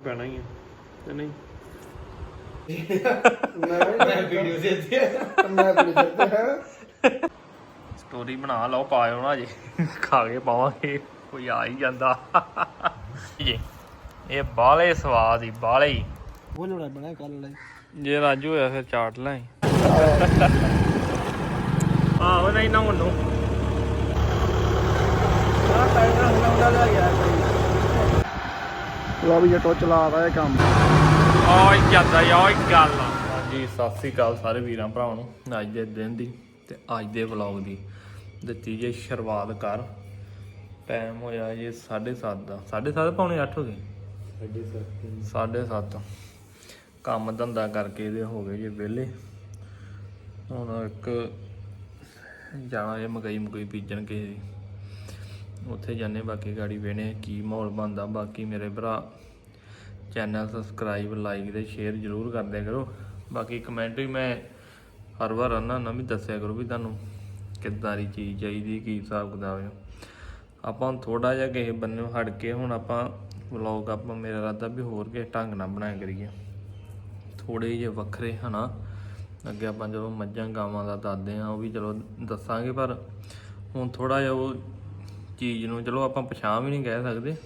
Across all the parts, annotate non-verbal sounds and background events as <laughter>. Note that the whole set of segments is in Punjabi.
ਪੈਣਾ ਹੀ ਆ। ਤੇ ਨਹੀਂ। ਮੈਂ ਵੀਡੀਓ ਦੇਖਦੀ ਮੈਂ ਵੀਡੀਓ ਸਟੋਰੀ ਬਣਾ ਲਓ ਪਾਇਓ ਨਾ ਜੀ ਖਾ ਕੇ ਪਾਵਾਂਗੇ। ਕੋਈ ਆ ਹੀ ਜਾਂਦਾ। ਜੀ। ਇਹ ਬਾਲੇ ਸਵਾਦ ਹੀ ਬਾਲੇ ਹੀ। ਉਹ ਲੋੜਾ ਬਣਾ ਕੱਲ ਲੈ ਜੇ ਰਾਜੂ ਹੋਇਆ ਫਿਰ ਚਾਟ ਲੈ ਆਹੋ। ਨਹੀਂ ਨਾ ਮੈਨੂੰ। ਆ ਟਾਈਟਲ ਹੁੰਦਾ ਦਾ ਯਾਰ ਲੋ ਵੀ ਜਟੋ ਚਲਾਦਾ ਇਹ ਕੰਮ। ਓਏ ਜਾਂਦਾ ਯਾ ਓਏ ਗੱਲ। ਹਾਂਜੀ ਸਤਿ ਸ੍ਰੀ ਅਕਾਲ ਸਾਰੇ ਵੀਰਾਂ ਭਰਾਵਾਂ ਨੂੰ। ਅੱਜ ਦੇ ਦਿਨ ਦੀ ਤੇ ਅੱਜ ਦੇ ਵਲੌਗ ਦੀ ਦਿੱਤੀ ਜੇ ਸ਼ੁਰੂਆਤ ਕਰ। ਟਾਈਮ ਹੋਇਆ ਜੇ 7:30 ਦਾ। 7:30 ਪੌਣੇ 8 ਹੋ ਗਏ। 7:30 ਕੰਮ ਧੰਦਾ ਕਰਕੇ ਇਹਦੇ ਹੋ ਗਏ ਜੇ ਵਿਹਲੇ। ਹੁਣ ਇੱਕ ਜਾਣਾ ਜੇ ਮਕਈ ਮਕਈ ਬੀਜਣ ਕਿਸੇ ਦੀ ਉੱਥੇ ਜਾਂਦੇ ਬਾਕੀ ਗਾੜੀ ਵੇਣੇ ਕੀ ਮਾਹੌਲ ਬਣਦਾ। ਬਾਕੀ ਮੇਰੇ ਭਰਾ ਚੈਨਲ ਸਬਸਕ੍ਰਾਈਬ ਲਾਈਕ ਤੇ ਸ਼ੇਅਰ ਜ਼ਰੂਰ ਕਰਦੇ ਕਰੋ। ਬਾਕੀ ਕਮੈਂਟ ਵੀ ਮੈਂ ਹਰ ਵਾਰ ਆਨਾ ਨਾ ਵੀ ਦੱਸਿਆ ਕਰੋ ਵੀ ਤੁਹਾਨੂੰ ਕਿੱਦਾਂ ਦੀ ਚੀਜ਼ ਚਾਹੀਦੀ, ਕੀ ਹਿਸਾਬ ਕਿਤਾਬ ਹੈ ਆਪਾਂ ਥੋੜਾ ਜਿਹਾ ਕਿਸੇ ਬੰਨੇ ਹਟ ਕੇ ਹੁਣ ਆਪਾਂ ਵਲੌਗ ਆਪਾਂ ਮੇਰਾ ਇਰਾਦਾ ਵੀ ਹੋਰ ਕਿਸੇ ਢੰਗ ਨਾਲ ਬਣਾਇਆ ਕਰੀਏ। ਥੋੜੇ ਜਿਹੇ ਵੱਖਰੇ ਹਨਾ। ਅੱਗੇ ਆਪਾਂ ਜਦੋਂ ਮੱਝਾਂ, ਗਾਵਾਂ ਦਾ ਦੱਸਦੇ ਆ ਉਹ ਵੀ ਚਲੋ ਦੱਸਾਂਗੇ, ਪਰ ਹੁਣ ਥੋੜਾ ਜਿਹਾ ਉਹ ਚੀਜ਼ ਨੂੰ ਚਲੋ ਆਪਾਂ ਪਛਾਣ ਵੀ ਨਹੀਂ ਕਹਿ ਸਕਦੇ।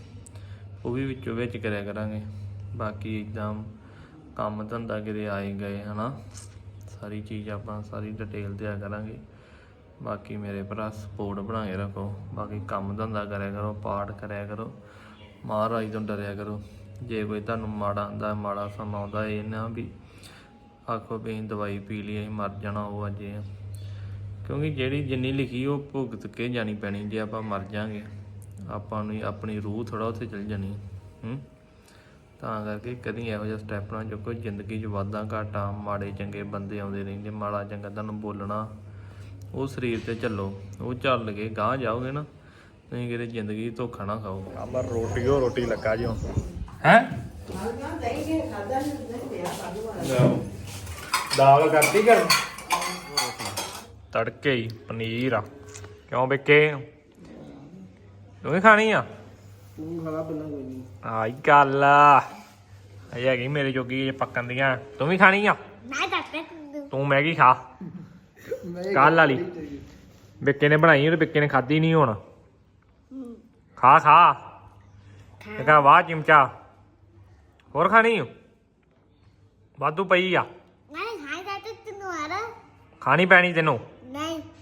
ਉਹ ਵੀ ਵਿੱਚੋਂ ਵਿੱਚ ਕਰਿਆ ਕਰਾਂਗੇ। ਬਾਕੀ ਇਦਾਂ ਕੰਮ ਧੰਦਾ ਕਿਤੇ ਆਏ ਗਏ, ਹਨਾ। ਸਾਰੀ ਚੀਜ਼ ਆਪਾਂ ਸਾਰੀ ਡਿਟੇਲ ਦਿਆ ਕਰਾਂਗੇ। ਬਾਕੀ ਮੇਰੇ ਭਰਾ ਸਪੋਰਟ ਬਣਾ ਕੇ ਰੱਖੋ। ਬਾਕੀ ਕੰਮ ਧੰਦਾ ਕਰਿਆ ਕਰੋ, ਪਾਠ ਕਰਿਆ ਕਰੋ। ਮਹਾਰਾਜ ਤੋਂ ਡਰਿਆ ਕਰੋ। ਜੇ ਕੋਈ ਤੁਹਾਨੂੰ ਮਾੜਾ ਆਂਦਾ, ਮਾੜਾ ਸਮਾਂ ਆਉਂਦਾ, ਇਹ ਨਾ ਵੀ ਆਖੋ ਵੀ ਅਸੀਂ ਦਵਾਈ ਪੀ ਲਈ, ਅਸੀਂ ਮਰ ਜਾਣਾ, ਉਹ ਅਜੇ ਆ। ਕਿਉਂਕਿ ਜਿਹੜੀ ਜਿੰਨੀ ਲਿਖੀ ਉਹ ਭੁਗਤ ਕੇ ਜਾਣੀ ਪੈਣੀ ਜੇ ਆਪਾਂ ਮਰ ਜਾਾਂਗੇ ਆਪਾਂ ਨੂੰ ਆਪਣੀ ਰੂਹ ਥੋੜਾ ਉੱਥੇ ਚਲ ਜਾਣੀ ਹੂੰ ਤਾਂ ਕਰਕੇ ਕਦੀ ਇਹੋ ਜਿਹਾ ਸਟੈਪ ਨਾ ਚੁੱਕੋ ਜ਼ਿੰਦਗੀ 'ਚ ਵਾਧਾ ਘਾਟਾ ਮਾੜੇ ਚੰਗੇ ਬੰਦੇ ਆਉਂਦੇ ਰਹਿੰਦੇ ਮਾੜਾ ਚੰਗਾ ਤੁਹਾਨੂੰ ਬੋਲਣਾ ਉਹ ਸਰੀਰ ਤੇ ਚੱਲੋ ਉਹ ਚੱਲ ਕੇ ਗਾਂਹ ਜਾਓਗੇ ਨਾ ਤੁਸੀਂ ਕਿਤੇ ਜ਼ਿੰਦਗੀ 'ਚ ਧੋਖਾ ਨਾ ਖਾਓ। ਆਮਰ ਰੋਟੀ ਉਹ ਰੋਟੀ ਲੱਗਾ ਜਿਓ ਹੈ? ਦਾਲ ਕਰਤੀ ਕਰ ਤੜਕੇ ਹੀ ਪਨੀਰ ਆ। ਕਿਉਂ ਬਿੱਕੇ ਤੂੰ ਵੀ ਖਾਣੀ ਆ? ਤੂੰ ਖਾਲਾ ਬੰਨਾ ਕੋਈ ਨਹੀਂ। ਆਈ ਗੱਲ ਆ। ਇਹ ਹੈਗੀ ਮੇਰੇ ਜੋਗੀ ਜੇ ਪੱਕਣ ਦੀਆਂ। ਤੂੰ ਵੀ ਖਾਣੀ ਆ? ਮੈਂ ਦੱਸਦਾ ਤੈਨੂੰ। ਤੂੰ ਮੈਗੀ ਖਾ। ਕੱਲ ਵਾਲੀ। ਬਿੱਕੇ ਨੇ ਬਣਾਈ ਉਹ ਬਿੱਕੇ ਨੇ ਖਾਦੀ ਨਹੀਂ ਹੁਣ। ਖਾ ਖਾ। ਇਹ ਕਹ ਵਾਹ ਚਿਮਚਾ। ਹੋਰ ਖਾਣੀ? ਆ? ਵਾਧੂ ਪਈ ਆ। ਮੈਂ ਖਾਈ ਤੈਨੂੰ ਆਰਾ ਖਾਣੀ ਪੈਣੀ ਤੈਨੂੰ। ਨਹੀਂ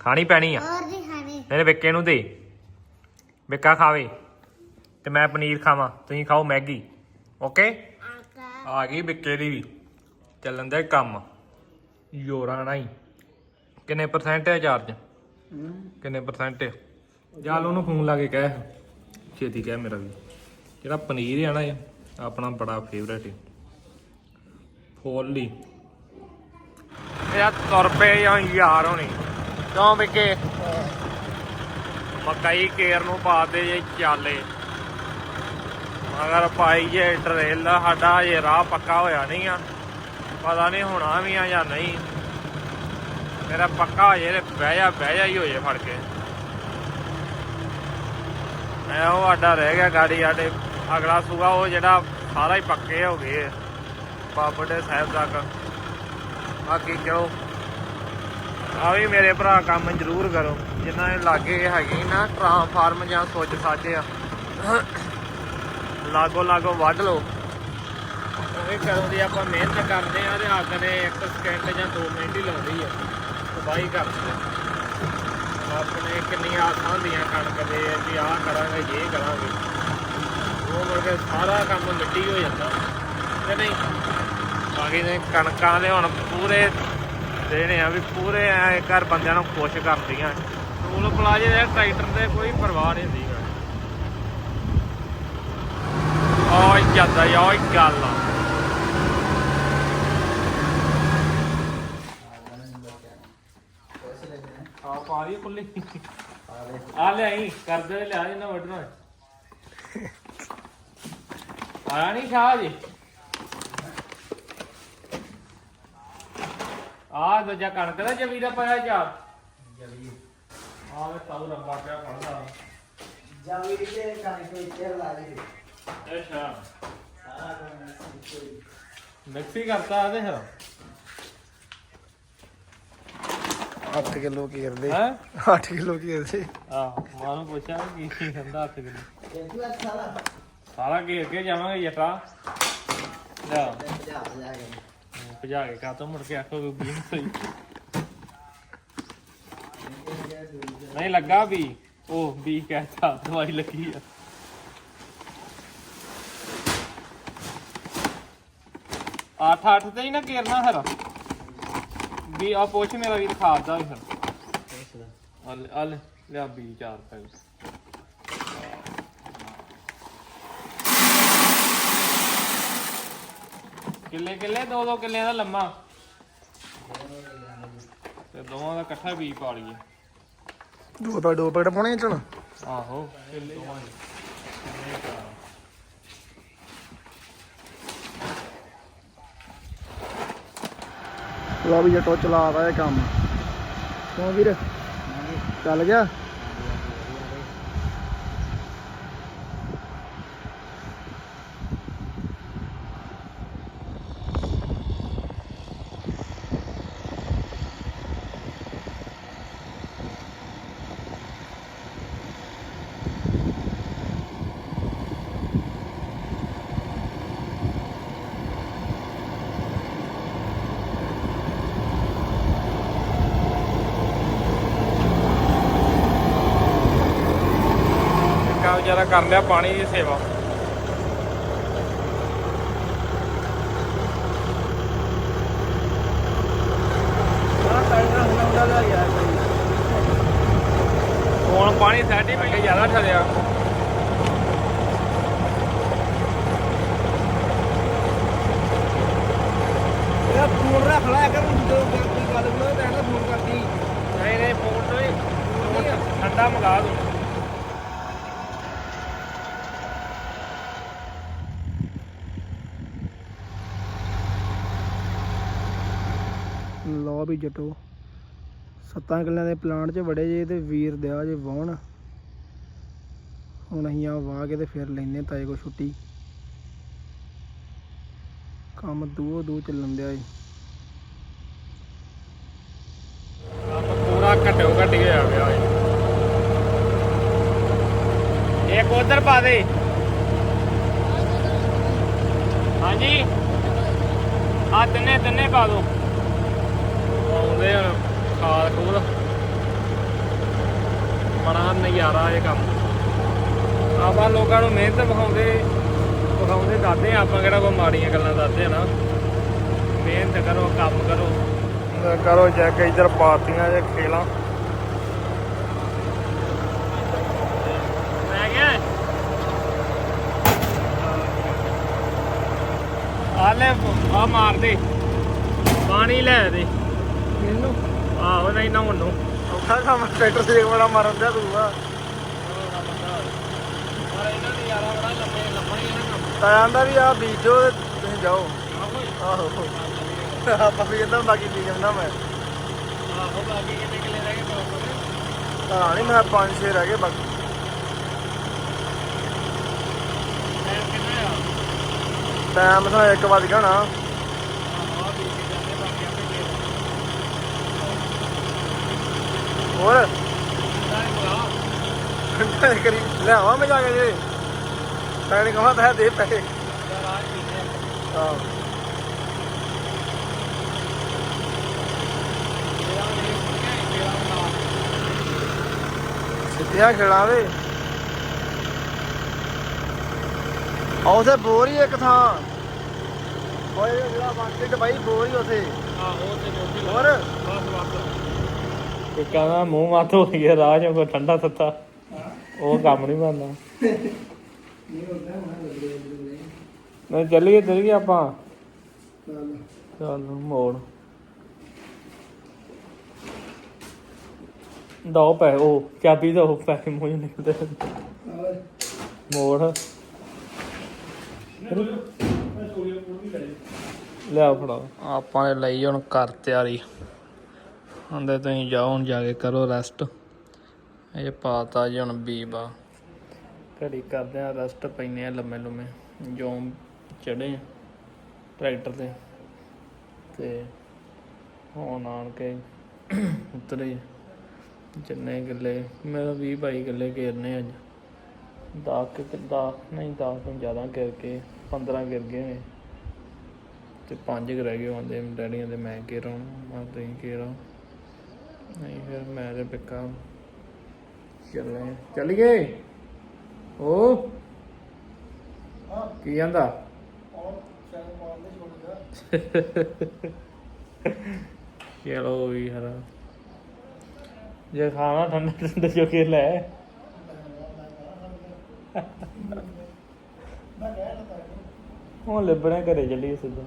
ਖਾਣੀ ਪੈਣੀ ਆ। ਹੋਰ ਨਹੀਂ ਖਾਣੀ। ਇਹਨੇ ਬਿੱਕੇ ਨੂੰ ਦੇ। ਬਿੱਕਾ ਖਾਵੇ। ਤੇ ਮੈਂ ਪਨੀਰ ਖਾਵਾਂ। ਤੁਸੀਂ ਖਾਓ ਮੈਗੀ। ਓਕੇ? ਆ ਗਈ ਬਿੱਕੇ ਦੀ ਵੀ ਚੱਲਣ ਦਾ ਕੰਮ। ਯੋਰਾਂ ਨਾਲ ਹੀ। ਕਿੰਨੇ ਪਰਸੈਂਟ ਹੈ ਚਾਰਜ ਕਿੰਨੇ ਪਰਸੈਂਟ ਹੈ ਚੱਲ ਉਹਨੂੰ ਫੋਨ ਲਾ ਕੇ ਕਹਿ। ਛੇਤੀ ਕਹਿ ਮੇਰਾ ਵੀ। ਜਿਹੜਾ ਪਨੀਰ ਹੈ ਨਾ ਇਹ ਆਪਣਾ ਬੜਾ ਫੇਵਰੇਟ ਹੈ ਫੋਲੀ ਇਹ ਤੁਰ ਪਏ ਯਾਰ ਹੋਣੀ। ਕਿਉਂ ਬਿੱਕੇ ਮਕਈ ਕੇਰ ਨੂੰ ਪਾ ਦੇ ਜੇ ਚਾਲੇ। ਮਗਰ ਪਾਈ ਜੇ ਟਰੇਲ ਸਾਡਾ ਇਹ ਰਾਹ ਪੱਕਾ ਹੋਇਆ ਨਹੀਂ ਆ। ਪਤਾ ਨਹੀਂ ਹੋਣਾ ਵੀ ਆ ਜਾਂ ਨਹੀਂ। ਮੇਰਾ ਪੱਕਾ ਹੋ ਜੇ ਬਹਿ ਜਾ ਬਹਿ ਜਾ ਹੀ ਹੋ ਜੇ ਫੜ ਕੇ। ਮੈਂ ਉਹ ਆਡਾ ਰਹਿ ਗਿਆ ਗਾੜੀ, ਸਾਡੇ ਅਗਲਾ ਸੂਆ, ਉਹ ਜਿਹੜਾ ਸਾਰਾ ਹੀ ਪੱਕੇ ਹੋ ਗਏ। ਬਾਬੜੇ ਸਾਹਿਬ ਤੱਕ। ਬਾਕੀ ਚਲੋ ਆ ਵੀ ਮੇਰੇ ਭਰਾ ਕੰਮ ਜ਼ਰੂਰ ਕਰੋ। ਜਿੰਨਾ ਇਹ ਲਾਗੇ ਹੈਗੇ ਨਾ ਟ੍ਰਾਂਸਫਾਰਮ ਜਾਂ ਸੁੱਚ ਸਾਜੇ ਆ। ਲਾਗੋ ਲਾਗੋ ਵੱਢ ਲਓ। ਉਹ ਕਦੋਂ ਦੀ ਆਪਾਂ ਮਿਹਨਤ ਕਰਦੇ ਆ ਤੇ ਅੱਗ ਨੇ 1 ਸਕਿੰਟ ਜਾਂ 2 ਮਿੰਟ ਹੀ ਲਾਉਂਦੀ ਆ। ਤਬਾਹੀ ਕਰਦੀ ਆਪਣੇ ਕਿੰਨੀਆਂ ਆਸਾਂ ਹੁੰਦੀਆਂ ਕਣਕ ਦੇ, ਵੀ ਆਹ ਕਰਾਂਗੇ, ਇਹ ਕਰਾਂਗੇ। ਉਹ ਮੁੜ ਕੇ ਸਾਰਾ ਕੰਮ ਮਿੱਟੀ ਹੋ ਜਾਂਦਾ। ਤੇ ਨਹੀਂ, ਬਾਕੀ ਨੇ ਕਣਕਾਂ ਦੇ ਹੁਣ ਪੂਰੇ ਦੇਣੇ ਆ ਵੀ ਪੂਰੇ ਐ ਘਰ ਬੰਦਿਆਂ ਨੂੰ ਖੁਸ਼ ਕਰਦੀਆਂ ਟੂਲ ਪਲਾਜੇ ਦੇ ਟਰੈਕਟਰ ਦੇ ਕੋਈ ਪਰਵਾਹ ਨਹੀਂ ਹੁੰਦੀ। ਓਏ ਜਾਂਦਾ ਓਏ ਗੱਲ ਆ। ਆ ਪਾ ਰਹੀ ਕੁੱਲੀ। ਆ ਲੈ ਆਈ ਕਰਦੇ ਲਿਆ ਇਹਨਾਂ ਵੱਢਣਾ ਆਇਆ ਨਹੀਂ ਸ਼ਾਹ ਜੀ? ਆ ਦੂਜਾ ਕਣਕ ਦਾ ਜਵੀ ਦਾ ਪਾਇਆ ਚਾਰ ਜਵੀ ਆ ਵੇ ਤਾਉ ਲੰਬਾ ਪਿਆ ਫੜਦਾ ਜਾਵੀ ਦੇ ਕਾਣੇ ਕੋਈ ਤੇਲ ਲਾ ਦੇ ਅੱਛਾ। ਮਿਕਸੀ ਕਰਤਾ ਇਹਦੇ ਫਿਰ। 8 ਕਿਲੋ ਘੇਰਦੇ ਹੈ? 8 ਕਿਲੋ ਘੇਰਦੇ ਆਹ ਮਾਂ ਨੂੰ ਪੁੱਛਿਆ ਕੀ ਕੀ ਕਹਿੰਦਾ ਹੱਥ ਕਿਲੋ। ਸਾਰਾ। ਘੇਰ ਕੇ ਜਾਵਾਂਗੇ ਜਟਾ। ਲੈ। ਭਜਾ ਕੇ ਕਾਤੋਂ ਮੁੜ ਕੇ ਆਖੋ ਵੀ ਨਹੀਂ ਸਹੀ ਨਹੀਂ ਲੱਗਾ ਵੀ ਉਹ ਵੀ ਕਹਿਤਾ ਦਵਾਈ ਲੱਗੀ ਆ ਅੱਠ ਅੱਠ ਤੇ ਹੀ ਨਾ ਘੇਰਨਾ ਫਿਰ ਵੀ ਆ ਪੁੱਛ ਮੇਰਾ ਵੀਰ ਖਾਦਾ ਵੀ ਫਿਰ ਅਲ ਅਲ ਲਿਆ ਵੀ ਚਾਰ ਪੈਕ ਕਿੱਲੇ ਕਿੱਲੇ ਦੋ ਦੋ ਕਿੱਲਿਆਂ ਦਾ ਲੰਮਾ। ਤੇ ਦੋਵਾਂ ਦਾ ਇਕੱਠਾ ਬੀਜ ਪਾ ਲਈਏ। ਦੋ ਪੈ ਦੋ ਪੈਕਟ ਪਾਉਣੇ ਚਣ ਆਹੋ ਕਿੱਲੇ ਦੋਵਾਂ ਦੇ। ਲਾ ਵੀ ਜਟੋ ਚਲਾਦਾ ਇਹ ਕੰਮ। ਕਿਉਂ ਵੀਰ? ਚੱਲ ਗਿਆ ਕਾ ਵਿਚਾਰਾ ਕਰ ਲਿਆ ਪਾਣੀ ਦੀ ਸੇਵਾ। ਹੁਣ ਪਾਣੀ ਜ਼ਿਆਦਾ ਠਰਿਆ ਫੋਨ ਰੱਖ ਲਿਆ ਕਰ ਜਦੋਂ ਕੋਈ ਗੱਲ ਤਾਂ ਫੋਨ ਕਰਦੀ। ਨਹੀਂ ਨਹੀਂ ਫੋਨ ਠੰਡਾ ਮੰਗਾ ਦੂੰ। ਲਓ ਵੀ ਜਟੋ। ਸੱਤਾਂ ਕਿੱਲਿਆਂ ਦੇ ਪਲਾਂਟ 'ਚ ਵੜੇ ਜੇ ਤੇ ਵੀਰ ਦਿਆ ਜੇ ਵਾਹਣ। ਹੁਣ ਅਸੀਂ ਆ ਵਾਹ ਕੇ ਤੇ ਫਿਰ ਲੈਨੇ ਤਾਏ ਕੋ ਛੁੱਟੀ। ਕੰਮ ਦੂਓ ਦੂ ਚੱਲਣ ਦਿਆ ਏ। ਪੂਰਾ ਘਟੋ ਘਟ ਗਿਆ ਪਿਆ ਏ। ਇੱਕ ਉਧਰ ਪਾ ਦੇ। ਹਾਂਜੀ। ਆ ਤਿੰਨੇ ਤਿੰਨੇ ਪਾ ਦੋ। ਆਉਂਦੇ ਹੁਣ ਖਾਲ ਖੂਲ ਬੜਾ ਨਜ਼ਾਰਾ ਇਹ ਕੰਮ। ਆਪਾਂ ਲੋਕਾਂ ਨੂੰ ਮਿਹਨਤ ਵਿਖਾਉਂਦੇ ਵਿਖਾਉਂਦੇ ਦੱਸਦੇ ਆਪਾਂ ਕਿਹੜਾ ਕੋਈ ਮਾੜੀਆਂ ਗੱਲਾਂ ਦੱਸਦੇ ਨਾ। ਮਿਹਨਤ ਕਰੋ ਕੰਮ ਕਰੋ। ਕਰੋ ਚੈੱਕ ਇਧਰ ਪਾਤੀਆਂ ਜੇ ਖੇਲਾਂ। ਗਿਆ। ਆ ਮਾਰ ਦੇ। ਪਾਣੀ ਲੈ ਦੇ। ਆਹੋ, ਨਹੀਂ ਨਾ ਉਹਨੂੰ। ਔਖਾ ਕੰਮ ਟਰੈਕਟਰ ਤੇ ਬੜਾ ਮਾਰਨ ਦਿਆ ਤੂੰ ਆ। ਪਰ ਇਹਨਾਂ ਵੀ ਆ ਬੀਜੋ ਤੇ ਤੁਸੀਂ ਜਾਓ। ਆਹੋ। ਆਪਾਂ ਵੀ ਕਹਿੰਦਾ ਬਾਕੀ ਬੀਜ ਜਾਂਦਾ ਮੈਂ। ਆਹੋ ਬਾਕੀ ਕਿੰਨੇ ਕਿੱਲੇ ਰਹਿ ਗਏ ਤਾਂ ਨਹੀਂ, ਮੈਂ ਪੰਜ ਛੇ ਰਹਿ ਗਏ ਬਾਕੀ। ਟਾਈਮ ਕਿੰਨਾ ਆ 1 ਵਜ ਗਿਆ ਨਾ ਆਹੋ ਆ ਵੀ ਕੇ ਜਾਂਦੇ ਬਾਕੀ ਆਪੇ ਕੇ ਹੋਰ? ਕਰੀ ਲਿਆਵਾਂ ਮੈਂ ਜਾ ਕੇ ਜੇ। ਤਾਂ ਨਹੀਂ ਕਹਾਂ ਤਾਂ ਦੇ ਪੈਸੇ। ਹਾਂ ਸਿੱਧਿਆ ਖਿਲਾਵੇ ਆਉ ਤੇ ਬੋਰ ਹੀ ਇੱਕ ਥਾਂ। ਓਏ ਜਿਹੜਾ ਬਾਕੀ ਡਬਾਈ ਬੋਰ ਹੀ ਉਥੇ। ਆਹੋ ਤੇ ਹੋਰ? ਬਸ ਬਸ ਕੋਈ ਕਹਿੰਦਾ ਮੂੰਹ ਮੱਥ ਹੋ ਗਿਆ ਰਾਹ ਚੋਂ ਕੋਈ ਠੰਡਾ ਤੱਤਾ ਉਹ ਕੰਮ ਨਹੀਂ ਬਣਦਾ ਨਹੀਂ, ਚੱਲੀਏ ਚੱਲੀਏ ਆਪਾਂ। ਚੱਲ, ਮੋੜ। ਦੋ ਪੈ ਉਹ ਚਾਬੀ ਦੋ, ਪੈਸੇ ਮੂੰਹ ਨਿਕਲਦੇ ਮੋੜ। ਲਿਆ ਫੜਾ। ਆਪਾਂ ਨੇ ਲਈ ਹੁਣ ਕਰ ਤਿਆਰੀ। ਹੁੰਦੇ ਤੁਸੀਂ ਜਾਓ, ਹੁਣ ਜਾ ਕੇ ਕਰੋ ਰੈਸਟ ਇਹ ਪਾਤਾ ਜੀ ਹੁਣ ਬੀਬਾ। ਘੜੀ ਕਰਦੇ ਆ ਰੈਸਟ ਪੈਨੇ ਆ ਲੰਮੇ ਲੰਮੇ। ਜੋ ਚੜੇ ਟਰੈਕਟਰ ਤੇ। ਤੇ ਹੁਣ ਆਣ ਕੇ ਉਤਰੇ ਜਿੰਨੇ ਗੱਲੇ ਮੇਰਾ 20 22 ਗੱਲੇ ਘੇਰਨੇ ਅੱਜ। 10 ਕਿ 10 ਨਹੀਂ 10 ਤੋਂ ਜ਼ਿਆਦਾ ਗਿਰ ਕੇ 15 ਗਿਰ ਗਏ ਹੋਏ। ਤੇ ਪੰਜ ਕੁ ਰਹਿ ਗਏ ਹੁੰਦੇ ਡੈਡੀਆਂ ਦੇ ਮੈਂ ਘੇਰਾਂ ਮੈਂ ਤੁਸੀਂ ਘੇਰਾਂ ਨਹੀਂ ਫਿਰ ਮੈਂ ਤੇ ਪਿੱਕਾ ਚੱਲੇ ਚੱਲ ਗਏ? ਓ? ਕੀ ਕਹਿੰਦਾ? ਚਲੋ ਵੀ ਹਰਾ ਜੇ ਖਾਣਾ ਠੰਡਾ ਠੰਡਾ ਜੋ ਕੇ ਲੈ। ਹੁਣ ਲੱਭਣਾ ਘਰੇ ਚੱਲੀਏ ਸਿੱਧਾ।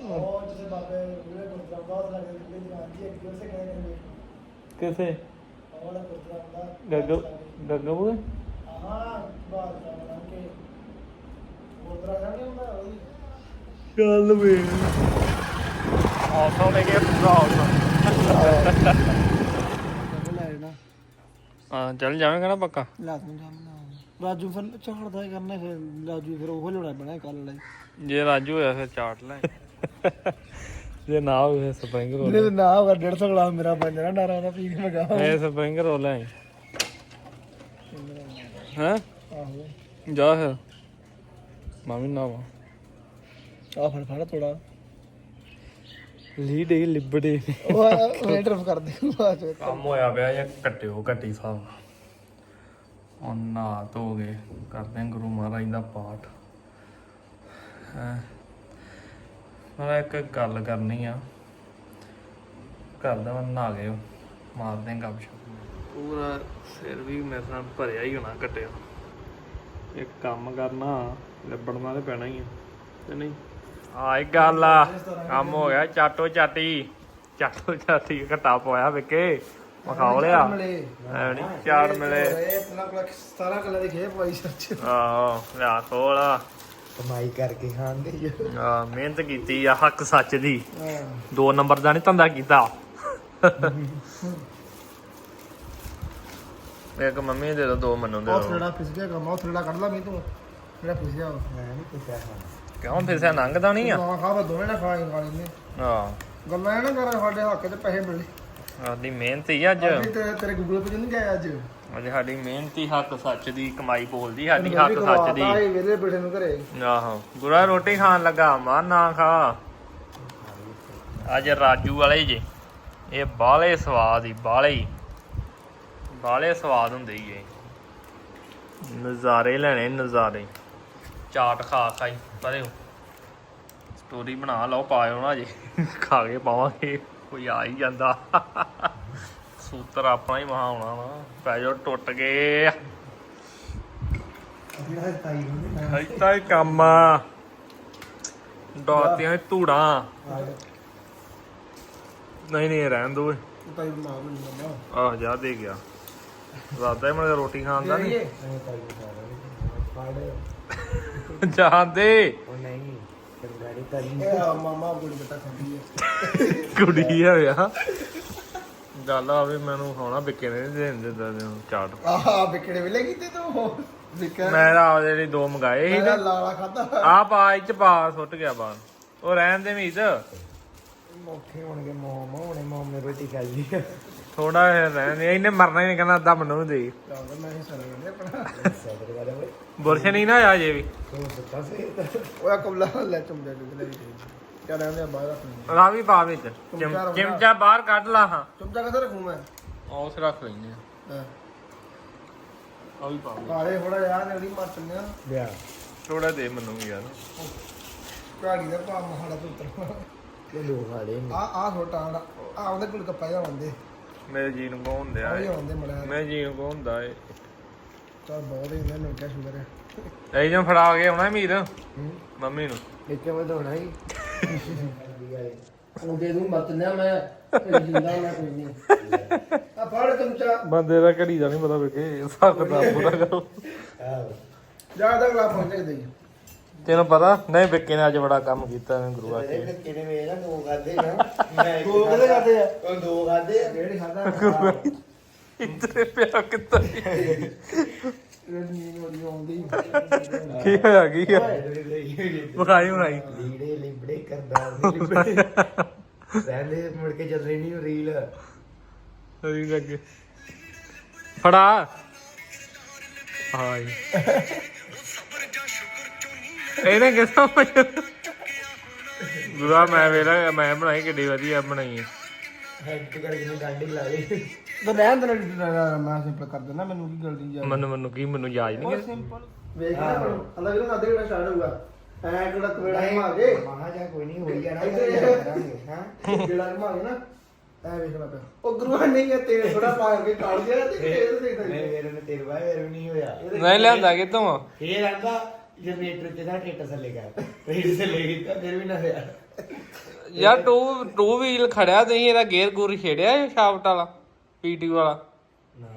ਉਹ ਜਿਸੇ ਬਾਬੇ ਵੀਰੇ ਗੁਰਦੁਆਰਾ ਬਹੁਤ ਲੱਗੇ ਕਿਲੇ ਦੀ ਆਂਦੀ ਹੈ ਕਿਉਂ ਸੇ ਕਹਿੰਦੇ ਨੇ ਕਿਥੇ? ਉਹ ਵਾਲਾ ਗੁਰਦੁਆਰਾ ਗੱਗੂ ਗੱਗੂ ਹਾਂ ਬਾਤ ਕਰਾਂ ਕਿ ਗੁਰਦੁਆਰਾ ਸਾਹਿਬ ਨਹੀਂ ਹੁੰਦਾ ਉਹਦੀ ਚੱਲ ਵੇ। ਆਸਾ ਲੈ ਕੇ ਪੂਰਾ ਆਸਾ ਹਾਂ ਚੱਲ ਜਾਵੇਂਗਾ ਨਾ ਪੱਕਾ। ਜਾਮਨਾ ਰਾਜੂ ਫਿਰ ਝਾੜਦਾ ਹੀ ਕਰਨਾ ਫਿਰ ਰਾਜੂ ਫਿਰ ਉਹ ਲੋੜਾ ਬਣਾ ਕੱਲ ਲਈ ਜੇ ਰਾਜੂ ਹੋਇਆ ਫਿਰ ਚਾਟ ਲੈ। ਜੇ ਨਾ ਹੋਵੇ ਸਪਰਿੰਗ ਰੋਲ ਮੇਰੇ ਨਾ ਹੋਗਾ 150 ਗਲਾਸ ਮੇਰਾ ਬਣ ਜਾਣਾ ਡਰਾਂ ਦਾ ਪੀ ਕੇ ਮਗਾ ਇਹ ਸਪਰਿੰਗ ਰੋਲ ਹੈ ਹੈ? ਆਹੋ। ਜਾ ਫਿਰ। ਮਾਮੀ ਨਾ ਵਾ ਆ ਫੜ ਫੜ ਥੋੜਾ ਲੀਡ ਹੀ ਲਿਬੜੇ ਉਹ ਕਰਦੇ ਬਾਅਦ ਚ ਕੰਮ ਹੋਇਆ ਪਿਆ ਜਾਂ ਕੱਟਿਓ ਘੱਟੀ ਸਾਹਿਬ। ਹੁਣ ਨਹਾ ਧੋ ਗਏ ਕਰਦੇ ਗੁਰੂ ਮਹਾਰਾਜ ਦਾ ਪਾਠ। ਹੈ? ਮੈਂ ਇੱਕ ਗੱਲ ਕਰਨੀ ਆ। ਕਰਦਾ ਮੈਂ ਨਹਾ ਗਏ ਮਾਰਦੇ ਆਂ ਗੱਪਸ਼ਪ ਪੂਰਾ ਸਿਰ ਵੀ ਮੇਰੇ ਨਾਲ ਭਰਿਆ ਹੀ ਹੋਣਾ ਕੱਟਿਆ। ਇੱਕ ਕੰਮ ਕਰਨਾ ਲੱਭੜਨਾ ਤੇ ਪੈਣਾ ਹੀ ਆ। ਤੇ ਨਹੀਂ? ਆ ਇੱਕ ਗੱਲ ਆ ਕੰਮ ਹੋ ਗਿਆ ਚਾਟੋ ਚਾਟੀ। ਚਾਟੋ ਚਾਟੀ ਘਟਾ ਪੋਇਆ ਵਿਕੇ। ਮਖਾਉ ਲਿਆ। ਮਿਲੇ। ਐ ਨਹੀਂ ਚਾਰ ਮਿਲੇ। ਇਹ ਪਹਿਲਾਂ ਕੋਲ 17 ਕਲਰ ਦੀ ਖੇਪ ਪਾਈ ਸੱਚ। ਆਹੋ ਲਿਆ ਕੋਲ ਕਮਾਈ ਕਰਕੇ ਖਾਂਦੇ ਜੀ। ਆ ਮਿਹਨਤ ਕੀਤੀ ਆ ਹੱਕ ਸੱਚ ਦੀ। ਦੋ ਨੰਬਰ ਦਾ ਨਹੀਂ ਧੰਦਾ ਕੀਤਾ। ਇੱਕ ਮੰਮੀ ਦੇ ਦੋ ਦੋ ਮੈਨੂੰ ਦੇ ਉਹ ਦੋ। ਥੋੜਾ ਫਿਸ ਗਿਆ ਕੰਮ ਉਹ ਥੋੜਾ ਕੱਢ ਲਾ ਮੈਂ ਤੂੰ ਜਿਹੜਾ ਫਿਸ ਗਿਆ। ਮੈਂ ਨਹੀਂ ਫਿਸਿਆ ਕਿਉਂ ਫਿਰ ਸੇ ਨੰਗਦਾ ਨਹੀਂ ਆ? ਹਾਂ ਖਾ ਦੋਵੇਂ ਨਾ ਖਾ ਖਾ ਲੈਂਦੇ ਆ ਗੱਲਾਂ ਇਹ ਨਾ ਕਰ ਸਾਡੇ ਹੱਕ ਤੇ ਪੈਸੇ ਮਿਲੇ। ਸਾਡੀ ਮਿਹਨਤ ਹੀ ਅੱਜ। ਅੱਜ ਤੇਰੇ ਤੇਰੇ ਗੂਗਲ ਪੇ ਨਹੀਂ ਗਿਆ ਅੱਜ। ਅੱਜ ਸਾਡੀ ਮਿਹਨਤ ਹੱਕ ਸੱਚ ਦੀ ਕਮਾਈ ਬੋਲਦੀ ਸਾਡੀ ਹੱਕ ਸੱਚ ਦੀ। ਆਏ ਵੇਲੇ ਬੈਠੇ ਨੂੰ ਘਰੇ। ਆਹੋ ਗੁਰਾ ਰੋਟੀ ਖਾਣ ਲੱਗਾ ਮਾਂ ਨਾ ਖਾ। ਅੱਜ ਰਾਜੂ ਵਾਲੇ ਜੇ ਇਹ ਬਾਲੇ ਸਵਾਦ ਹੀ ਬਾਲੇ ਹੀ ਬਾਲੇ ਸਵਾਦ ਹੁੰਦੇ ਹੀ ਇਹ। ਨਜ਼ਾਰੇ ਲੈਣੇ ਨਜ਼ਾਰੇ। ਚਾਟ ਖਾ ਖਾਈ ਪਰੇ ਸਟੋਰੀ ਬਣਾ ਲਓ ਪਾਇਓ ਨਾ ਜੀ। ਖਾ ਕੇ ਪਾਵਾਂਗੇ ਕੋਈ ਆ ਹੀ ਜਾਂਦਾ। ਸੂਤਰ ਆਪਣਾ ਹੀ ਮਹਾ ਆਉਣਾ ਨਾ। ਪੈ ਜਾਓ ਟੁੱਟ ਗਏ। ਇੱਤਾ ਹੀ ਕੰਮ ਆ। ਡਾਤੀਆਂ ਧੂੜਾਂ। ਨਹੀਂ ਨਹੀਂ ਰਹਿਣ ਦੋ ਆਹ ਜਾ ਦੇ ਗਿਆ। ਰਾਦਾ ਹੀ ਮਨ ਰੋਟੀ ਖਾਣ ਦਾ ਨਹੀਂ। ਜਾਂਦੇ ਇਹ ਆ ਮਾਮਾ ਗੁੜ ਬਟਾ ਖਾਂਦੀ ਹੈ ਕੁੜੀ ਆ ਯਾ ਗੱਲ ਆਵੇ ਮੈਨੂੰ ਖਾਣਾ ਬਿੱਕੇ ਨੇ ਦੇ ਦਿੰਦੇ ਦੇ ਚਾਟ। ਆਹ ਵਿਕੜੇ ਵੇਲੇ ਕੀਤੇ ਤੂੰ? ਵਿਕੜ ਮੈਂ ਤਾਂ ਜਿਹੜੇ ਦੋ ਮੰਗਾਏ ਸੀ ਲਾਲਾ ਖਾਦਾ ਆ ਪਾ ਇੱਚ ਪਾ ਸੁੱਟ ਗਿਆ ਬਾਹਰ ਉਹ ਰਹਿਣ ਦੇ ਮੀਤ। ਮੌਕੇ ਹੋਣਗੇ ਮੋਮ ਹੋਣੇ ਮੋਮ ਨੇ ਰੋਟੀ ਖਾਈ ਹੈ ਥੋੜਾ ਜਿਹਾ ਰਹਿਣ ਦੇ ਇਹਨੇ ਮਰਨਾ ਹੀ ਨਹੀਂ ਕਹਿੰਦਾ ਅੱਧਾ ਮੈਨੂੰ ਵੀ ਦੇ। ਚੱਲ ਮੈਂ ਹੀ ਸਾਰਾ ਕਹਿੰਦੇ ਆਪਣਾ। ਬੁਰਸ਼ ਨਹੀਂ ਨਾ ਆ ਜੇ ਵੀ। ਉਹ ਕਬਲਾ ਲੈ ਡੁੱਬ ਲੈ ਕਿਆ ਰਹਿੰਦੇ ਆ ਬਾਹਰ ਰੱਖਣੇ ਰਾਵੀ ਪਾ ਵਿੱਚ। ਚਿਮ- ਚਿਮਚਾ ਬਾਹਰ ਕੱਢ ਲਾ ਹਾਂ। ਚੁੰਮਚਾ ਕਿੱਥੇ ਰੱਖੂ ਮੈਂ? ਉਸ ਰੱਖ ਲੈਨੇ ਹਾਂ। ਆ ਵੀ ਪਾ ਕਾਲੇ ਥੋੜਾ ਯਾਰ ਨੇੜੀ ਮਰ ਚੰਨਿਆ ਲਿਆ। ਥੋੜਾ ਦੇ ਮੈਨੂੰ ਵੀ ਯਾਰ। ਕਾੜੀ ਦਾ ਪਾ ਮਹਾੜਾ ਤੋਂ ਉਤਰ ਇਹ ਲੋ ਖਾਲੇ ਆ ਆ ਛੋਟਾ ਆੜਾ ਆ। ਉਹਦੇ ਕੋਲ ਕੱਪਾ ਜਾ ਹੁੰਦੇ ਮੇਰੇ ਜੀ ਨੂੰ ਕੌਣ ਦਿਆ ਆ ਹੀ ਹੁੰਦੇ ਮੜਿਆ ਮੈਂ ਜੀ ਨੂੰ ਕੌਣ ਹੁੰਦਾ ਏ ਚਲ ਬਹੁਤ ਹੀ ਇਹਨਾਂ ਨੂੰ ਕਿਆ ਸ਼ੁਕਰ ਹੈ। ਜਾਂ ਫੜਾ ਕੇ ਆਉਣਾ ਮੀਰ ਮੰਮੀ ਨੂੰ। ਇੱਥੇ ਮੈਂ ਦੋਣਾ ਹੀ। ਉਹ ਦੇ ਦੂੰ ਮਤ ਨਾ ਮੈਂ ਫਿਰ ਜਿੰਦਾ ਮੈਂ ਕੋਈ ਨਹੀਂ। ਆ ਫੜ ਚਮਚਾ ਬੰਦੇ ਦਾ ਘੜੀ ਦਾ ਨਹੀਂ ਪਤਾ ਵੇਖੇ ਸਕਦਾ ਪੂਰਾ ਕਰੋ। ਜਾ ਦਾ ਗਲਾ ਪਹੁੰਚ ਕੇ ਦੇਈ। ਤੈਨੂੰ ਪਤਾ? ਨਹੀਂ ਵਿੱਕੇ ਨੇ ਅੱਜ ਬੜਾ ਕੰਮ ਕੀਤਾ ਨੇ ਗੁਰੂ ਆ ਕੇ ਕਿਹਨੇ ਵੇ ਨਾ ਦੋ ਖਾਦੇ ਨਾ। ਮੈਂ ਦੋ ਕਦੇ ਖਾਦੇ। ਆ? ਉਹ ਦੋ ਖਾਦੇ ਆ। ਕਿਹੜੀ ਖਾਦਾ? ਇੱਧਰੇ ਪਿਆ ਆਉਂਦੀ ਕੀ ਹੋਇਆ ਕੀ ਆ ਵਿਖਾਈ ਵਿਖਾਈ। ਲੀੜੇ ਲਿਬੜੇ ਕਰਦਾ ਲਿਬੜੇ। ਮੁੜ ਕੇ ਚੱਲ ਰਹੀ ਨਹੀਂ ਰੀਲ। ਸਹੀ ਲੱਗੇ। ਫੜਾ। ਹਾਈ ਇਹਨੇ ਕਿਸਾ ਗੁਰਾ ਮੈਂ ਵੇਲਾ ਮੈਂ ਬਣਾਈ ਕਿੱਡੀ ਵਧੀਆ ਬਣਾਈ ਹੈ। ਹੈਡ ਕਰਕੇ ਗਾਡੀ ਲਾ ਲਈ। ਤਾਂ ਰਹਿਣ ਦੇ ਮੈਂ ਸਿੰਪਲ ਕਰ ਦਿੰਦਾ ਮੈਨੂੰ ਕੀ ਜਲਦੀ ਜਾ ਮੈਨੂੰ ਮੈਨੂੰ ਕੀ ਮੈਨੂੰ ਯਾਦ ਨਹੀਂ ਹੈ ਸਿੰਪਲ ਵੇਖ ਨਾ ਅੱਲਾ ਵੀਰ ਸਾਦੇ ਕਿਹੜਾ ਸਟਾਰਟ ਹੋਊਗਾ ਐ ਕਿਹੜਾ ਕਵੇੜਾ ਘਮਾ ਕੇ? ਮਹਾ ਜਾ ਕੋਈ ਨਹੀਂ ਹੋਈ ਜਾਣਾ ਹਾਂ? ਜਿਹੜਾ ਘਮਾ ਕੇ ਨਾ ਐ ਵੇਖਣਾ ਪਿਆ ਉਹ ਗੁਰੂਆ ਨਹੀਂ ਹੈ ਤੇਲ ਥੋੜਾ ਪਾ ਕੇ ਕਾਲ ਜਿਆ ਤੇ ਤੇਲ ਦੇਖਦਾ ਮੇਰੇ ਮੇਰੇ ਨੇ ਤੇਰੇ ਬਾਏ ਮੇਰੇ ਨਹੀਂ ਹੋਇਆ। ਨਹੀਂ ਲਿਆਂਦਾ ਕਿਤੋਂ ਆ? ਇਹ ਰਹਿੰਦਾ ਜਨਰੇਟਰ ਤੇ ਦਾ ਟੇਟਾ ਥੱਲੇ ਗਿਆ ਰੇਡ ਸੇ ਲੈ ਗਿਆ ਫਿਰ ਵੀ ਨਾ ਹੋਇਆ। ਯਾਰ ਟੂ ਟੂ ਵੀਲ ਖੜਿਆ ਤੁਸੀਂ ਇਹਦਾ ਗੇਅਰ ਗੂਰ ਛੇੜਿਆ ਇਹ ਸ਼ਾਫਟ ਵਾਲਾ? ਪੀਟੀ ਵਾਲਾ। ਨਾ।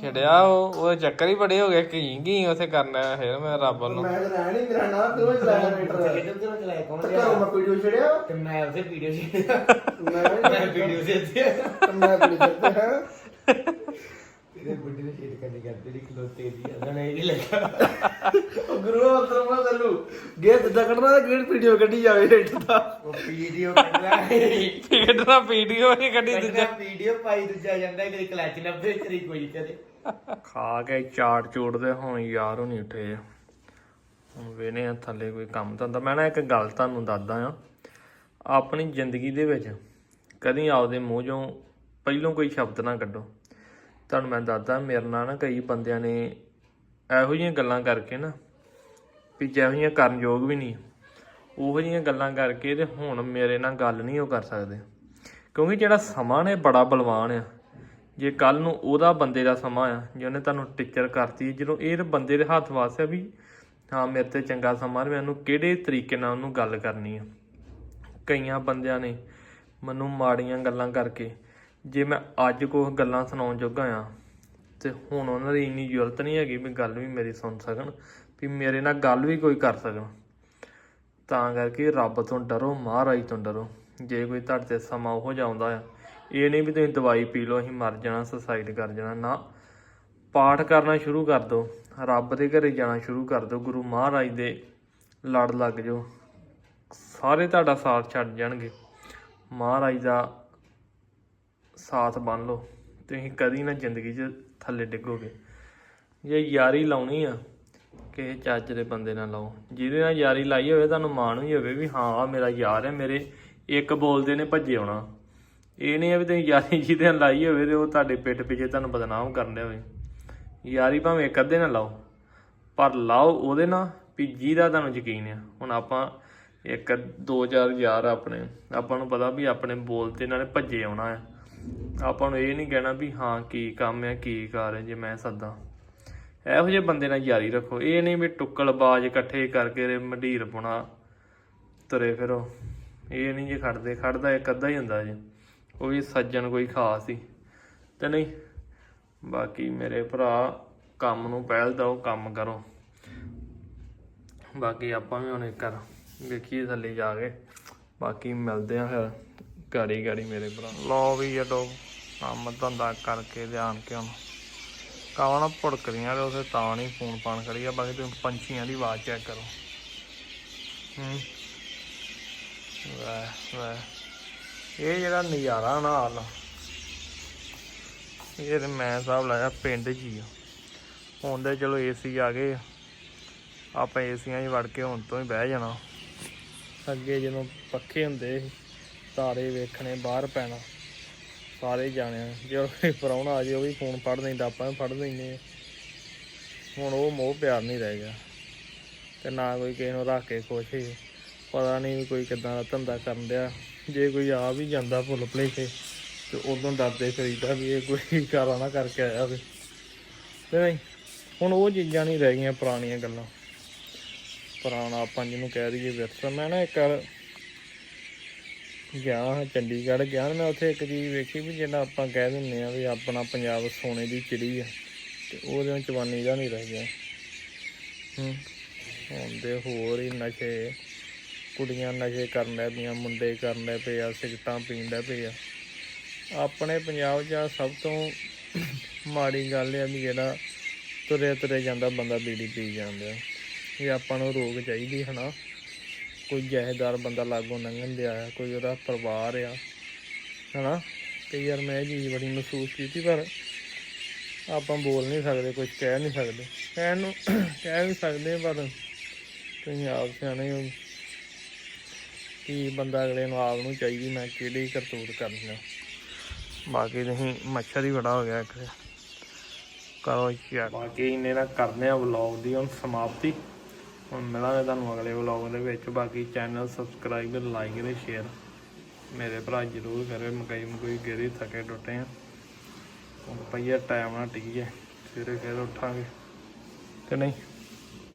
ਛੜਿਆ ਉਹ ਉਹ ਚੱਕਰ ਹੀ ਬੜੇ ਹੋ ਗਏ ਕੀ ਕੀ ਉਥੇ ਕਰਨਾ ਫਿਰ ਮੈਂ ਰੱਬ ਵੱਲੋਂ। ਮੈਂ ਤਾਂ ਰਹਿਣ ਹੀ ਮੇਰਾ ਨਾਮ ਤੂੰ ਹੀ ਚਲਾਇਆ ਮੀਟਰ। ਕਿੱਧਰ ਕਿੱਧਰ ਚਲਾਇਆ ਕੌਣ ਤੇ ਘਰੋਂ ਮੈਂ ਵੀਡੀਓ ਛੜਿਆ। ਤੇ ਮੈਂ ਉਸੇ ਵੀਡੀਓ ਸੀ ਮੈਂ ਮੈਂ ਵੀਡੀਓ ਸੀ ਤੇ ਮੈਂ ਵੀਡੀਓ ਛੜਦਾ ਹਾਂ ਤੇਰੇ ਬੁੱਢੀ ਨੇ ਸ਼ੇਰ ਕਰਨੀ ਕਰ ਤੇਰੀ ਖਲੋਤੇ ਦੀ ਉਹਨਾਂ ਨੇ ਇਹ ਨਹੀਂ ਲੱਗਾ ਉਹ ਗੁਰੂ ਅੰਦਰ ਮੈਂ ਚੱਲੂ ਗੇਰ ਦਿੱਤਾ ਕੱਢਣਾ ਤੇ ਗੇਰ ਵੀਡੀਓ ਕੱਢੀ ਜਾਵੇ ਰੇਟ ਦਾ ਉਹ ਵੀਡੀਓ ਕੱਢਦਾ ਕਿਹੜਾ ਵੀਡੀਓ ਨਹੀਂ ਕੱਢੀ ਦੂਜਾ। ਵੀਡੀਓ ਪਾਈ ਦੂਜਾ ਜਾਂਦਾ ਕਦੇ ਕਲਚ ਨਾ ਫੇਰ ਕਰੀ ਕੋਈ ਕਦੇ। ਖਾ ਕੇ ਚਾਟ ਚੂੜ ਦੇ ਹੁਣ ਯਾਰ ਹੁਣੀ ਉੱਠੇ। ਆ ਹੁਣ ਵੇਨੇ ਆ ਥੱਲੇ ਕੋਈ ਕੰਮ ਧੰਦਾ। ਮੈਂ ਨਾ ਇੱਕ ਗੱਲ ਤੁਹਾਨੂੰ ਦੱਸਦਾ ਆ ਆਪਣੀ ਜ਼ਿੰਦਗੀ ਦੇ ਵਿੱਚ ਕਦੀ ਆਪਦੇ ਮੂੰਹ ਚੋਂ ਪਹਿਲੋਂ ਕੋਈ ਸ਼ਬਦ ਨਾ ਕੱਢੋ। ਤੁਹਾਨੂੰ ਮੈਂ ਦੱਸਦਾ, ਮੇਰੇ ਨਾਲ ਨਾ ਕਈ ਬੰਦਿਆਂ ਨੇ ਇਹੋ ਜਿਹੀਆਂ ਗੱਲਾਂ ਕਰਕੇ ਨਾ ਵੀ ਜਿਹੋ ਜਿਹੀਆਂ ਕਰਨ ਯੋਗ ਵੀ ਨਹੀਂ ਉਹੋ ਜਿਹੀਆਂ ਗੱਲਾਂ ਕਰਕੇ ਤੇ ਹੁਣ ਮੇਰੇ ਨਾਲ ਗੱਲ ਨਹੀਂ ਉਹ ਕਰ ਸਕਦੇ। ਕਿਉਂਕਿ ਜਿਹੜਾ ਸਮਾਂ ਨੇ ਬੜਾ ਬਲਵਾਨ ਆ। ਜੇ ਕੱਲ ਨੂੰ ਉਹਦਾ ਬੰਦੇ ਦਾ ਸਮਾਂ ਆ, ਜੇ ਉਹਨੇ ਤੁਹਾਨੂੰ ਟੀਚਰ ਕਰਤੀ, ਜਦੋਂ ਇਹ ਬੰਦੇ ਦੇ ਹੱਥ ਵਾਸਿਆ ਵੀ, ਹਾਂ, ਮੇਰੇ ਤੇ ਚੰਗਾ ਸਮਾਂ ਮੈਂ ਉਹਨੂੰ ਕਿਹੜੇ ਤਰੀਕੇ ਨਾਲ ਉਹਨੂੰ ਗੱਲ ਕਰਨੀ ਆ। ਕਈਆਂ ਬੰਦਿਆਂ ਨੇ ਮੈਨੂੰ ਮਾੜੀਆਂ ਗੱਲਾਂ ਕਰਕੇ ਜੇ ਮੈਂ ਅੱਜ ਕੋਈ ਗੱਲਾਂ ਸੁਣਾਉਣ ਜੋਗਾ ਆ, ਤੇ ਹੁਣ ਉਹਨਾਂ ਦੀ ਇੰਨੀ ਜ਼ਰੂਰਤ ਨਹੀਂ ਹੈਗੀ ਵੀ ਗੱਲ ਵੀ ਮੇਰੀ ਸੁਣ ਸਕਣ, ਵੀ ਮੇਰੇ ਨਾਲ ਗੱਲ ਵੀ ਕੋਈ ਕਰ ਸਕਣ। ਤਾਂ ਕਰਕੇ ਰੱਬ ਤੋਂ ਡਰੋ, ਮਹਾਰਾਜ ਤੋਂ ਡਰੋ। ਜੇ ਕੋਈ ਤੁਹਾਡੇ ਤੇ ਸਮਾਂ ਉਹ ਜਾਉਂਦਾ ਆ, ਇਹ ਨਹੀਂ ਵੀ ਤੁਸੀਂ ਦਵਾਈ ਪੀ ਲਓ, ਅਸੀਂ ਮਰ ਜਾਣਾ, ਸੁਸਾਈਡ ਕਰ ਜਾਣਾ, ਨਾ। ਪਾਠ ਕਰਨਾ ਸ਼ੁਰੂ ਕਰ ਦਿਓ ਰੱਬ ਦੇ ਘਰੇ ਜਾਣਾ ਸ਼ੁਰੂ ਕਰ ਦਿਓ ਗੁਰੂ ਮਹਾਰਾਜ ਦੇ ਲੜ ਲੱਗ ਜਾਓ। ਸਾਰੇ ਤੁਹਾਡਾ ਸਾਥ ਛੱਡ ਜਾਣਗੇ। ਮਹਾਰਾਜ ਦਾ ਸਾਥ ਬੰਨ ਲਓ। ਤੁਸੀਂ ਕਦੀ ਨਾ ਜ਼ਿੰਦਗੀ 'ਚ ਥੱਲੇ ਡਿੱਗੋਗੇ। ਜੇ ਯਾਰੀ ਲਾਉਣੀ ਆ, ਕਿਸੇ ਚੱਜ ਦੇ ਬੰਦੇ ਨਾਲ ਲਾਓ। ਜਿਹਦੇ ਨਾਲ ਯਾਰੀ ਲਾਈ ਹੋਵੇ, ਤੁਹਾਨੂੰ ਮਾਣ ਵੀ ਹੋਵੇ ਵੀ ਹਾਂ ਆ ਮੇਰਾ ਯਾਰ ਹੈ, ਮੇਰੇ ਇੱਕ ਬੋਲਦੇ ਨੇ ਭੱਜੇ ਆਉਣਾ। ਇਹ ਨਹੀਂ ਆ ਵੀ ਤੁਸੀਂ ਯਾਰੀ ਜਿਹਦੇ ਨਾਲ ਲਾਈ ਹੋਵੇ ਤੇ ਉਹ ਤੁਹਾਡੇ ਪਿੱਠ ਪਿੱਛੇ ਤੁਹਾਨੂੰ ਬਦਨਾਮ ਕਰਨ ਡਿਆ ਹੋਵੇ। ਯਾਰੀ ਭਾਵੇਂ ਇੱਕ ਅੱਧੇ ਨਾਲ ਲਾਓ, ਪਰ ਲਾਓ ਉਹਦੇ ਨਾਲ ਵੀ ਜਿਹਦਾ ਤੁਹਾਨੂੰ ਯਕੀਨ ਆ। ਹੁਣ ਆਪਾਂ ਇੱਕ ਦੋ ਚਾਰ ਯਾਰ ਆਪਣੇ, ਆਪਾਂ ਨੂੰ ਪਤਾ ਵੀ ਆਪਣੇ ਬੋਲ ਤੇ ਨਾਲੇ ਭੱਜੇ ਆਉਣਾ ਹੈ। ਆਪਾਂ ਨੂੰ ਇਹ ਨਹੀਂ ਕਹਿਣਾ ਵੀ ਹਾਂ ਕੀ ਕੰਮ ਹੈ ਕੀ ਕਾਰ ਹੈ ਜੇ ਮੈਂ ਸੱਦਾ। ਇਹੋ ਜਿਹੇ ਬੰਦੇ ਨਾਲ ਯਾਰੀ ਰੱਖੋ। ਇਹ ਨਹੀਂ ਵੀ ਟੁੱਕਲਬਾਜ਼ ਇਕੱਠੇ ਕਰਕੇ ਰੇ ਮੰਡੀਰ ਪੁਣਾ ਤੁਰੇ ਫਿਰੋ। ਇਹ ਨਹੀਂ ਜੇ ਖੜਦੇ। ਖੜਦਾ ਇੱਕ ਅੱਧਾ ਹੀ ਹੁੰਦਾ ਜੀ। ਉਹ ਵੀ ਸੱਜਣ ਕੋਈ ਖਾਸ ਹੀ। ਤੇ ਨਹੀਂ, ਬਾਕੀ ਮੇਰੇ ਭਰਾ ਕੰਮ ਨੂੰ ਪਹਿਲ ਦਿਓ, ਕੰਮ ਕਰੋ। ਬਾਕੀ ਆਪਾਂ ਵੀ ਹੁਣ ਇੱਕ ਵੇਖੀਏ ਥੱਲੇ ਜਾ ਕੇ। ਬਾਕੀ ਮਿਲਦੇ ਆ ਫਿਰ। ਗਾੜੀ ਗਾੜੀ ਮੇਰੇ ਭਰਾ। ਲੋ ਵੀ ਜਦੋ ਕੰਮ ਧੰਦਾ ਕਰਕੇ ਧਿਆਨ ਕੇ ਹੁਣ ਕਾਵਣਾ ਭੁੜਕਦੀਆਂ ਤੇ ਉਸੇ ਤਾਂ ਨਹੀਂ ਫੋਨ ਪਾਣ ਕਰੀਆ ਬਾਕੀ ਤੁਸੀਂ ਪੰਛੀਆਂ ਦੀ ਆਵਾਜ਼ ਚੈੱਕ ਕਰੋ। ਹੂੰ। ਵਾਹ ਵਾਹ। ਇਹ ਜਿਹੜਾ ਨਜ਼ਾਰਾ ਨਾਲ, ਇਹ ਤੇ ਮੈਂ ਹਿਸਾਬ ਲਾਇਆ ਪਿੰਡ 'ਚ ਹੀ ਆ। ਹੁਣ ਤੇ ਚਲੋ ਏਸੀ ਆ ਗਏ ਆਪਾਂ ਏਸੀਆਂ 'ਚ ਵੜ ਕੇ ਹੁਣ ਤੋਂ ਹੀ ਬਹਿ ਜਾਣਾ। ਅੱਗੇ ਜਦੋਂ ਪੱਖੇ ਹੁੰਦੇ ਸੀ ਤਾਰੇ ਵੇਖਣੇ, ਬਾਹਰ ਪੈਣਾ। ਸਾਰੇ ਜਾਣੇ ਜੇ ਕੋਈ ਪ੍ਰਾਹੁਣਾ ਆ ਜੇ, ਉਹ ਵੀ ਫੋਨ ਫੜ ਲੈਂਦਾ, ਆਪਾਂ ਵੀ ਫੜ ਲੈਂਦੇ ਹੁਣ ਉਹ ਮੋਹ ਪਿਆਰ ਨਹੀਂ ਰਹਿ ਗਿਆ। ਤੇ ਨਾ ਕੋਈ ਕਿਸੇ ਨੂੰ ਰੱਖ ਕੇ ਖੁਸ਼ ਹੀ ਪਤਾ ਨਹੀਂ ਵੀ ਕੋਈ ਕਿਦਾਂ ਦਾ ਧੰਦਾ ਕਰਨ ਡਿਆ। ਜੇ ਕੋਈ ਆ ਵੀ ਜਾਂਦਾ ਭੁੱਲ ਭੁਲੇਖੇ, ਤੇ ਉਦੋਂ ਡਰਦੇ ਫਰੀਦਾ ਵੀ ਇਹ ਕੋਈ ਕਾਰਾ ਨਾ ਕਰਕੇ ਆਇਆ ਹੋਵੇ। ਤੇ ਨਹੀਂ, ਹੁਣ ਉਹ ਚੀਜ਼ਾਂ ਨਹੀਂ ਰਹਿ ਗਈਆਂ ਪੁਰਾਣੀਆਂ ਗੱਲਾਂ। ਪੁਰਾਣਾ ਆਪਾਂ ਜਿਹਨੂੰ ਕਹਿ ਦਈਏ ਵਿਰਸਾ। ਮੈਂ ਨਾ ਇੱਕ ਵਾਰ ਗਿਆ ਹਾਂ, ਚੰਡੀਗੜ੍ਹ ਗਿਆ ਨਾ ਮੈਂ ਉੱਥੇ ਇੱਕ ਚੀਜ਼ ਵੇਖੀ ਵੀ ਜਿਹੜਾ ਆਪਾਂ ਕਹਿ ਦਿੰਦੇ ਆ ਵੀ ਆਪਣਾ ਪੰਜਾਬ ਸੋਨੇ ਦੀ ਚਿੜੀ ਆ, ਤੇ ਉਹਦੇ ਵਿੱਚ ਜਵਾਨੀ ਦਾ ਨਹੀਂ ਰਹਿ ਗਿਆ। ਹੂੰ ਹੁੰਦੇ ਹੋਰ ਹੀ ਨਸ਼ੇ, ਕੁੜੀਆਂ ਨਸ਼ੇ ਕਰਨ ਲੱਗ ਪਈਆਂ, ਮੁੰਡੇ ਕਰਨ ਲੱਗ ਪਏ ਆ, ਸਿਗਰਟਾਂ ਪੀਣ ਲੱਗ ਪਏ ਆ। ਆਪਣੇ ਪੰਜਾਬ 'ਚ ਸਭ ਤੋਂ ਮਾੜੀ ਗੱਲ ਆ ਵੀ ਜਿਹੜਾ ਤੁਰੇ ਤੁਰੇ ਜਾਂਦਾ, ਬੰਦਾ ਬੀੜੀ ਪੀ ਜਾਂਦਾ। ਇਹ ਆਪਾਂ ਨੂੰ ਰੋਕ ਚਾਹੀਦੀ ਹਨਾ ਕੋਈ ਜਹੇਦਾਰ ਬੰਦਾ ਲਾਗੋਂ ਲੰਘਣ ਦਿਆ ਆ, ਕੋਈ ਉਹਦਾ ਪਰਿਵਾਰ ਆ, ਹਨਾ? ਤੇ ਯਾਰ ਮੈਂ ਇਹ ਚੀਜ਼ ਬੜੀ ਮਹਿਸੂਸ ਕੀਤੀ, ਪਰ ਆਪਾਂ ਬੋਲ ਨਹੀਂ ਸਕਦੇ ਕੁਝ ਕਹਿ ਨਹੀਂ ਸਕਦੇ। ਕਹਿਣ ਨੂੰ <clears throat> ਕਹਿ ਵੀ ਸਕਦੇ ਪਰ ਤੁਸੀਂ ਆਪ ਸਿਆਣੇ ਹੋ ਕਿ ਬੰਦਾ ਅਗਲੇ ਨੂੰ ਆਪ ਨੂੰ ਚਾਹੀਦੀ, ਮੈਂ ਕਿਹੜੀ ਕਰਤੂਤ ਕਰਨੀ ਆ। ਬਾਕੀ ਤੁਸੀਂ ਮੱਛਰ ਹੀ ਬੜਾ ਹੋ ਗਿਆ ਇੱਕ ਕਰੋ ਚੈੱਕ ਬਾਕੀ ਇਹਨੇ ਨਾਲ ਕਰਦੇ ਆ ਵਲੌਗ ਦੀ, ਹੁਣ ਸਮਾਪਤੀ। ਹੁਣ ਮਿਲਾਂਗੇ ਤੁਹਾਨੂੰ ਅਗਲੇ ਵਲੌਗ ਦੇ ਵਿੱਚ। ਬਾਕੀ ਚੈਨਲ ਸਬਸਕ੍ਰਾਈਬ ਲਾਈਕ ਤੇ ਸ਼ੇਅਰ ਮੇਰੇ ਭਰਾ ਜਰੂਰ ਕਰੇ। ਮਕਾਈ ਮਕਈ ਗੇਰੀ, ਥਕੇ ਟੁੱਟੇ ਆ। ਹੁਣ ਪਈਆ ਟਾਈਮ ਨਾਲ ਟਿਕੀ ਸਵੇਰੇ ਫਿਰ ਉੱਠਾਂਗੇ। ਕਿ ਨਹੀਂ?